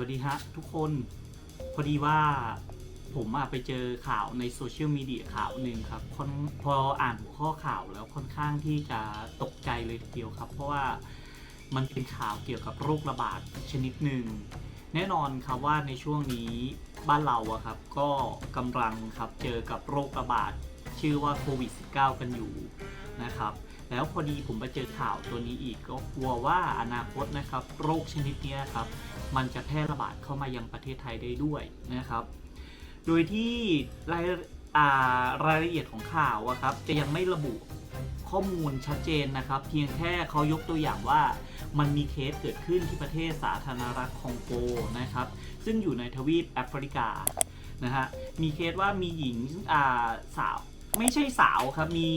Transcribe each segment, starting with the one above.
วัสดีฮะทุกคนพอดีว่าผมอะไปเจอข่าวในโซเชียลมีเดียข่าวหนึ่งครับค่อนพออ่านหัวข้อข่าวแล้วค่อนข้างที่จะตกใจเลยทีเดียวครับ เพราะว่ามันเป็นข่าวเกี่ยวกับโรคระบาดชนิดหนึ่ง แน่นอนครับว่าในช่วงนี้บ้านเราอะครับก็กำลังครับเจอกับโรคระบาดชื่อว่าโควิด -19 กันอยู่นะครับ แล้วพอดีผมไปเจอข่าวตัวนี้อีกก็กลัวว่าอนาคตนะครับ โรคชนิดเนี้ยครับ มันจะแพร่ระบาดเข้ามายังประเทศไทยได้ด้วยนะครับ โดยที่รายรายละเอียดของข่าวอะครับ จะยังไม่ระบุข้อมูลชัดเจนนะครับ เพียงแค่เขายกตัวอย่างว่ามันมีเคสเกิดขึ้นที่ประเทศสาธารณรัฐคองโกนะครับ ซึ่งอยู่ในทวีปแอฟริกานะฮะมีเคสว่ามีหญิงสาวไม่ใช่สาวครับมี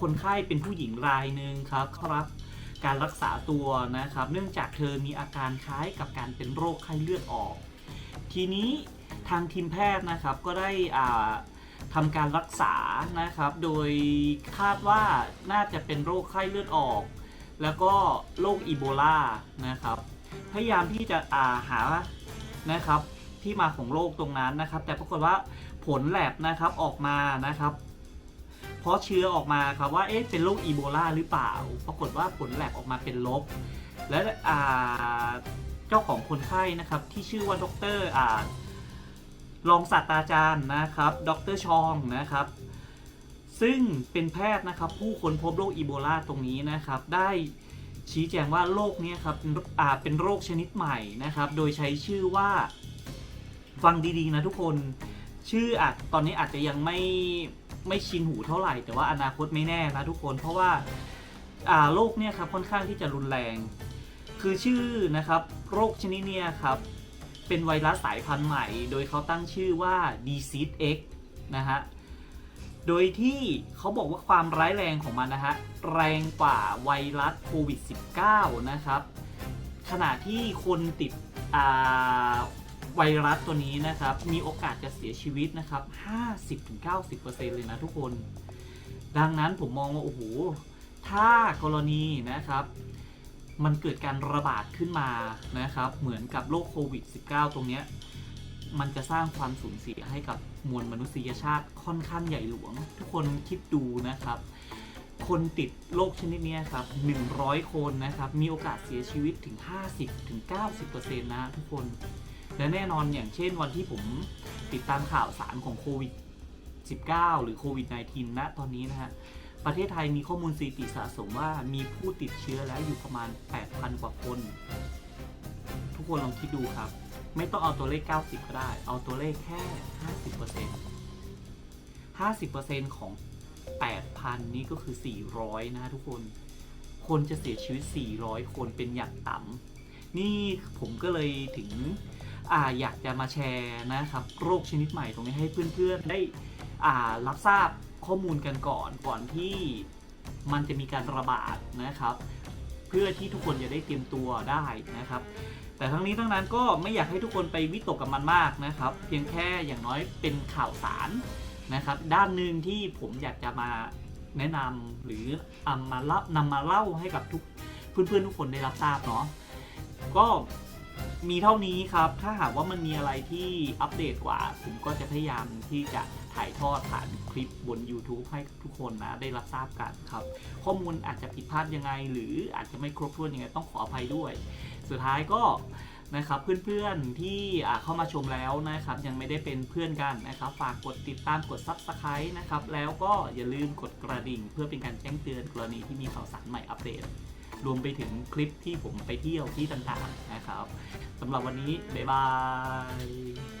คนไข้เป็นผู้หญิงรายหนึ่งครับเขารับการรักษาตัวนะครับ เนื่องจากเธอมีอาการคล้ายกับการเป็นโรคไข้เลือดออก ทีนี้ทางทีมแพทย์นะครับก็ได้อ่าทำการรักษานะครับ โดยคาดว่าน่าจะเป็นโรคไข้เลือดออก แล้วก็โรคอีโบลานะครับ พยายามที่จะอ่าหานะครับที่มาของโรคตรงนั้นนะครับ แต่ปรากฏว่าผลแลบนะครับออกมานะครับ เพราะเชื้อออกมาครับว่าเอ๊ะเป็นโรคอีโบลาหรือเปล่า ปรากฏว่าผลแลบออกมาเป็นลบ และอ่าเจ้าของคนไข้นะครับที่ชื่อว่าดรอ่ารองศาสตราจารย์นะครับ ดรชองนะครับซึ่งเป็นแพทย์นะครับผู้ค้นพบโรคอีโบลาตรงนี้นะครับ ได้ชี้แจงว่าโรคเนี้ยครับเป็นอ่าเป็นโรคชนิดใหม่นะครับ โดยใช้ชื่อว่าฟังดีๆนะทุกคน ชื่ออาจตอนนี้อาจจะยังไม่ ไม่ชินหูเท่าไหร่ แต่ว่าอนาคตไม่แน่นะทุกคน เพราะว่าอ่าโรคเนี่ยครับค่อนข้างที่จะรุนแรง คือชื่อนะครับโรคชนิดเนี้ยครับเป็นไวรัสสายพันธุ์ใหม่ โดยเขาตั้งชื่อว่า disease X นะฮะ โดยที่เขาบอกว่าความร้ายแรงของมันนะฮะ แรงกว่าไวรัสโควิด -19 นะครับ ขณะที่คนติดอ่า ไวรัสตัวนี้นะครับ มีโอกาสจะเสียชีวิตนะครับ 50-90%เลยนะทุกคน ดังนั้นผมมองว่า โอ้โห ถ้ากรณีนะครับ มันเกิดการระบาดขึ้นมานะครับ เหมือนกับโรคโควิด -19 ตรงเนี้ย มันจะสร้างความสูญเสียให้กับมวลมนุษยชาติค่อนข้างใหญ่หลวง ทุกคนคิดดูนะครับคนติดโรคชนิดนี้ครับ 100 คนนะครับ มีโอกาสเสียชีวิตถึง 50-90%นะทุกคน และแน่นอนอย่างเช่นวันที่ผมติดตามข่าวสารของโควิด 19 หรือโควิด -19 ณตอนนี้นะฮะ ประเทศไทยมีข้อมูลสถิติสะสมว่ามีผู้ติดเชื้อแล้วอยู่ประมาณ 8,000 กว่าคน ทุกคนลองคิดดูครับ ไม่ต้องเอาตัวเลข 90 ก็ได้ เอาตัวเลขแค่ 50% 50%ของ 8,000 นี่ก็คือ 400 นะทุกคน คนจะเสียชีวิต 400 คนเป็นอย่างต่ำนี่ผมก็เลยถึง อาอยากจะมาแชร์นะครับโรคชนิดใหม่ตรงนี้ให้เพื่อนๆได้อ่ารับทราบข้อมูลกันก่อนก่อนที่มันจะมีการระบาดนะครับ เพื่อที่ทุกคนจะได้เตรียมตัวได้นะครับ แต่ทั้งนี้ทั้งนั้นก็ไม่อยากให้ทุกคนไปวิตกกับมันมากนะครับ เพียงแค่อย่างน้อยเป็นข่าวสารนะครับ ด้านหนึ่งที่ผมอยากจะมาแนะนำหรือเอามาเล่านำมาเล่าให้กับทุกเพื่อนๆทุกคนได้รับทราบเนาะก็ มีเท่านี้ครับ ถ้าหากว่ามันมีอะไรที่อัปเดตกว่า ผมก็จะพยายามที่จะถ่ายทอดผ่านคลิปบน YouTube ให้ทุกคนนะได้รับทราบกันครับ ข้อมูลอาจจะผิดพลาดยังไง หรืออาจจะไม่ครบถ้วนยังไงต้องขออภัยด้วย สุดท้ายก็นะครับเพื่อนๆที่เข้ามาชมแล้วนะครับยังไม่ได้เป็นเพื่อนกันนะครับ ฝากกดติดตามกด Subscribe นะครับแล้วก็อย่าลืมกดกระดิ่ง เพื่อเป็นการแจ้งเตือนกรณีที่มีข่าวสารใหม่อัปเดต รวมไปถึงคลิปที่ผมไปเที่ยวที่ต่างๆนะครับสำหรับวันนี้ บ๊ายบาย